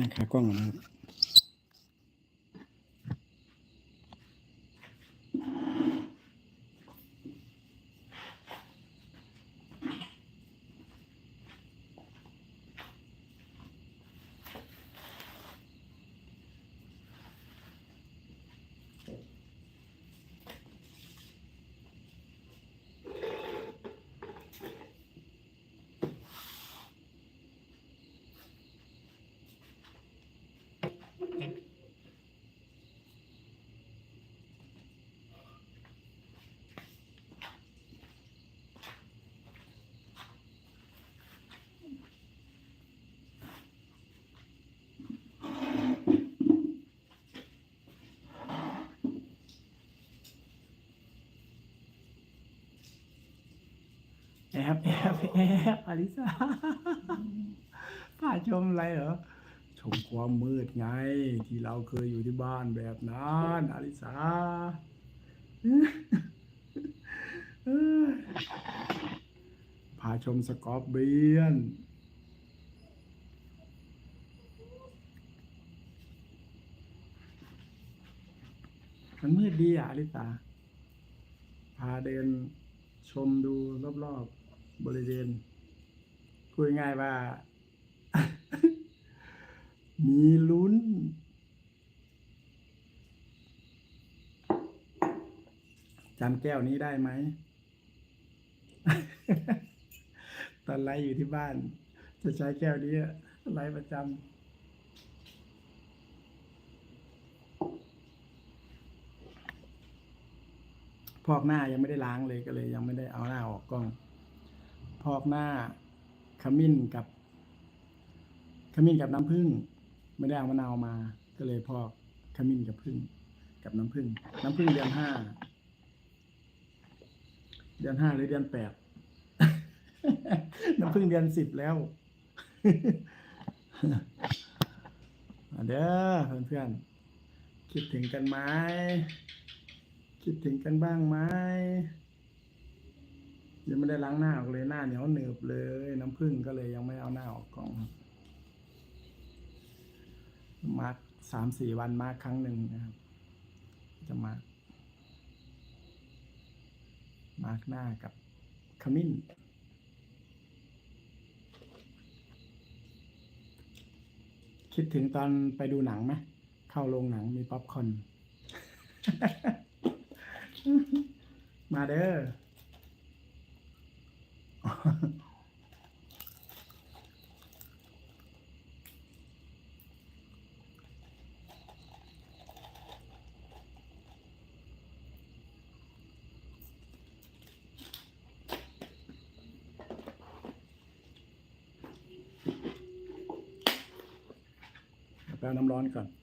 ตั้งขากล้ องก่อนนะครับแอบแอบแอบอลิซาป้าชมอะไรเหรอชมความมืดไง ที่เราเคยอยู่ที่บ้านแบบนั้นอลิซาเอ้ยพาชมสกอร์เบียนมันมืดดีอะอลิสาพาเดินชมดูรอบๆ บริเวณพูดง่ายว่า มีลุ้น จำแก้วนี้ได้ไหม ตอนไลฟ์อยู่ที่บ้าน จะใช้แก้วนี้ไลฟ์ประจำพอกหน้ายังไม่ได้ล้างเลยก็เลยยังไม่ได้เอาหน้าออกกล้อง พอกหน้าขมิ้นกับ ขมิ้นกับน้ำผึ้งไม่ได้เอามะนาวมา ก็เลยพอกขมิ้นกับผึ้งกับน้ำผึ้งน้ำผึ้งเดือนห้าเดือนห้าหรือเดือนแปดน้ำผึ้งเดือนสิบแล้วเด้อเพื่อนๆคิดถึงกันไหมคิดถึงกันบ้างไหม ได้ล้างหน้าออกเลยหน้าเหนียวหนืบเลย น้ำผึ้งก็เลยยังไม่เอาหน้าออกกล่องมาร์กสามสี่วันมาร์กครั้งหนึ่งนะครับ จะมาร์กมาร์กหน้ากับขมิ้นคิดถึงตอนไปดูหนังไหมเข้าโรงหนังมีป๊อปคอร์นมาเด้อ แปลน้ำร้อนก่อน